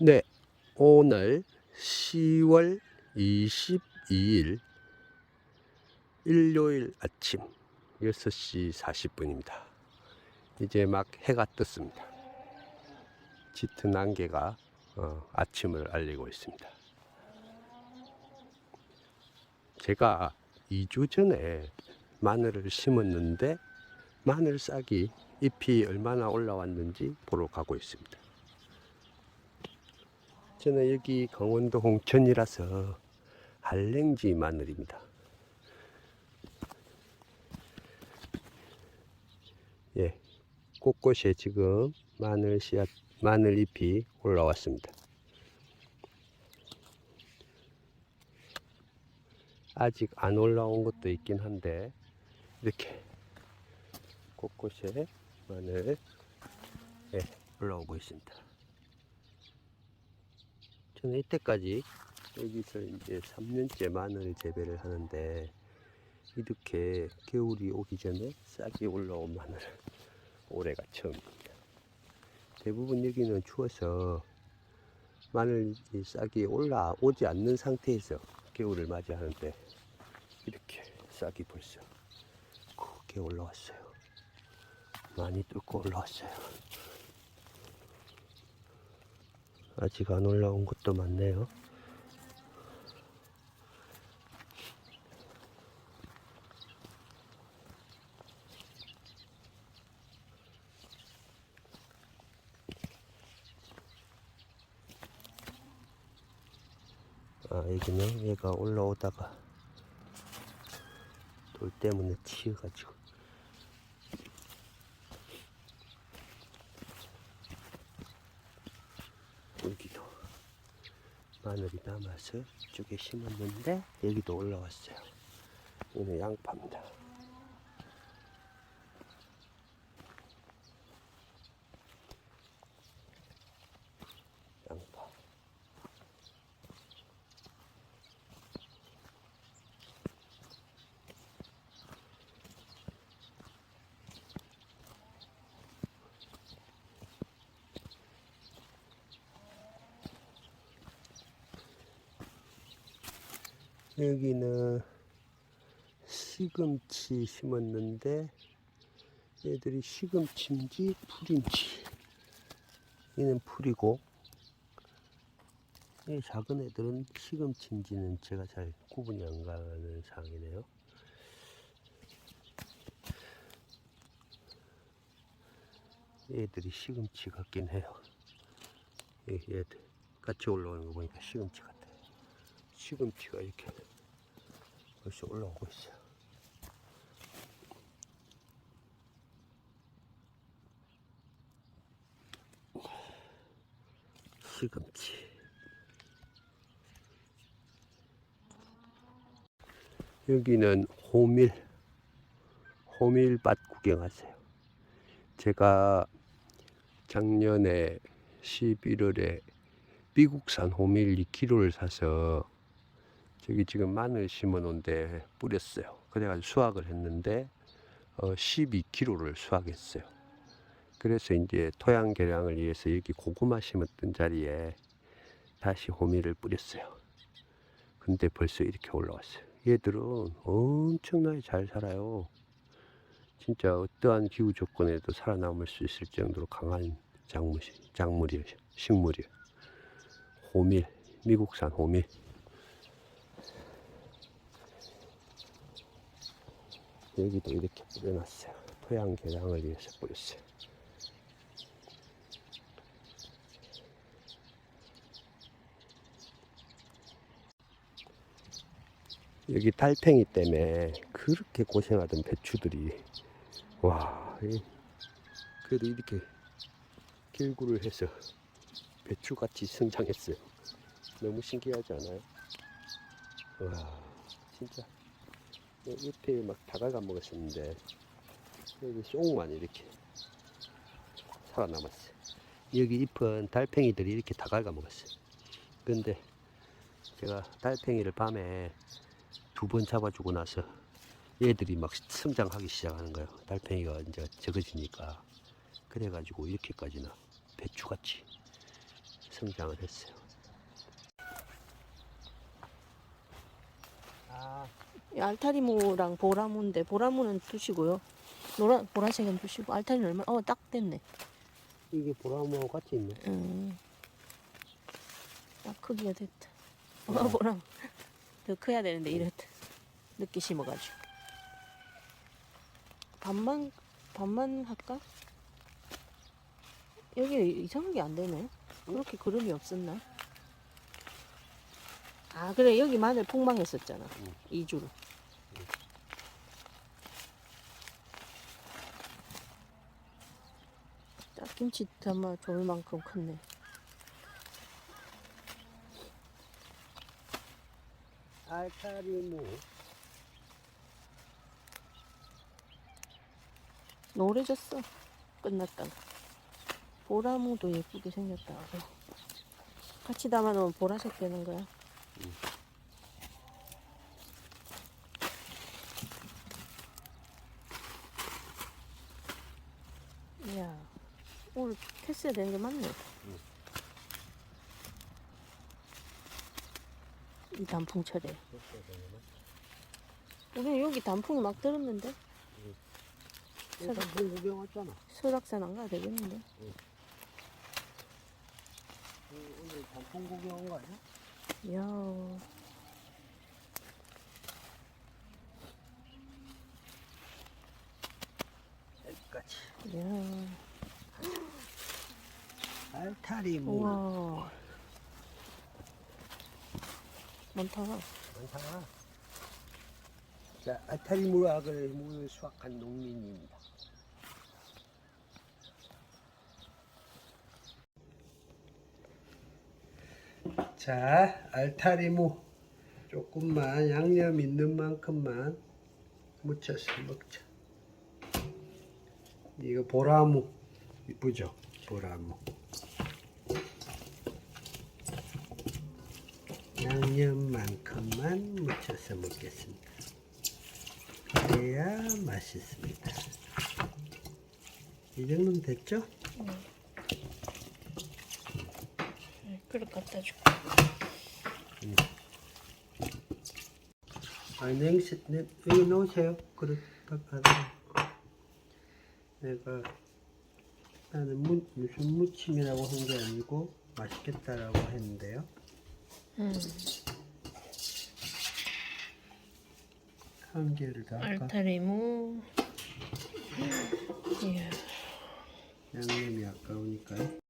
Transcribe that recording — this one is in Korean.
네, 오늘 10월 22일 일요일 아침 6시 40분입니다. 이제 막 해가 떴습니다. 짙은 안개가 어, 아침을 알리고 있습니다. 제가 2주 전에 마늘을 심었는데 마늘 싹이 잎이 얼마나 올라왔는지 보러 가고 있습니다. 저는 여기 강원도 홍천이라서 한랭지 마늘입니다. 예, 곳곳에 지금 마늘 씨앗, 마늘 잎이 올라왔습니다. 아직 안 올라온 것도 있긴 한데 이렇게 곳곳에 마늘 예, 올라오고 있습니다. 저는 이때까지 여기서 이제 3년째 마늘 재배를 하는데 이렇게 겨울이 오기 전에 싹이 올라온 마늘 올해가 처음입니다. 대부분 여기는 추워서 마늘 이 싹이 올라오지 않는 상태에서 겨울을 맞이하는데 이렇게 싹이 벌써 크게 올라왔어요. 많이 뚫고 올라왔어요. 아직 안 올라온 것도 많네요. 아, 여기는 얘가 올라오다가 돌 때문에 튀어가지고 여기도 마늘이 남아서 이쪽에 심었는데 여기도 올라왔어요. 이는 양파입니다. 여기는 시금치 심었는데 얘들이 시금치인지 풀인지 얘는 풀이고 이 작은 애들은 시금치인지는 제가 잘 구분이 안 가는 상황이네요. 얘들이 시금치 같긴 해요. 이 얘들 같이 올라오는 거 보니까 시금치 같아요. 시금치가 이렇게 벌써 올라오고 있어요. 시금치. 여기는 호밀, 호밀밭 구경하세요. 제가 작년에 11월에 미국산 호밀 2kg를 사서 저기 지금 마늘 심어 놓은데 뿌렸어요. 그래가지고 수확을 했는데 어, 12kg를 수확했어요. 그래서 이제 토양 개량을 위해서 여기 고구마 심었던 자리에 다시 호미를 뿌렸어요. 근데 벌써 이렇게 올라왔어요. 얘들은 엄청나게 잘 살아요. 진짜 어떠한 기후 조건에도 살아남을 수 있을 정도로 강한 작물, 작물이에요. 식물이에요. 호밀, 미국산 호밀. 여기도 이렇게 뿌려놨어요. 토양 개량을 위해서 뿌렸어요. 여기 달팽이 때문에 그렇게 고생하던 배추들이 와 이- 그래도 이렇게 길구를 해서 배추같이 성장했어요. 너무 신기하지 않아요? 와 진짜 옆에 막 다갈가 먹었었는데 여기 쏙만 이렇게 살아남았어요. 여기 잎은 달팽이들이 이렇게 다갈가 먹었어요. 근데 제가 달팽이를 밤에 두 번 잡아주고 나서 얘들이 막 성장하기 시작하는 거예요. 달팽이가 이제 적어지니까. 그래가지고 이렇게까지나 배추같이 성장을 했어요. 이 알타리무랑 보라무인데 보라무는 두시고요. 노란 보라색은 두시고 알타리는 얼마? 어 딱 됐네. 이게 보라무하고 같이 있네. 음. 딱 크기가 됐다. 어, 와. 보람 더 커야 되는데 이렇다. 늦게 심어가지고. 반만 반만 할까? 여기 이상한 게안 되네. 그렇게 그름이 없었나? 아 그래 여기 마늘 폭망했었잖아. 응. 이 주로. 딱 김치 담아 좋을 만큼 컸네. 알타리무. 노래졌어. 끝났다가. 보라무도 예쁘게 생겼다. 어. 같이 담아놓으면 보라색 되는 거야. 이야, 오늘 테스트해야 되는 게 맞네. 이 단풍철에. 우리는 여기 단풍이 막 들었는데? 본 구경 왔잖아. 설악산 안 가야 되겠는데? 오늘 단풍 구경 온 거 아니야? 이야. 여기까지. 이야. 알타리무. 우와. 많다. 많다. 자, 알타리무락을 물 수확한 농민입니다. 자, 알타리무 조금만 양념 있는 만큼만 묻혀서 먹자. 이거 보라무 이쁘죠? 보라무. 양념만큼만 묻혀서 먹겠습니다. 그래야 맛있습니다. 이 정도면 됐죠? 그릇 갖다 줄게. 아, 냉시, 냉, 여기 놓으세요. 그릇 받아. 내가 나는 무, 무슨 무침이라고 한 게 아니고 맛있겠다라고 했는데요. 음. 한 개를 더 할까? 알타리무. 이야. 양념이 아까우니까요.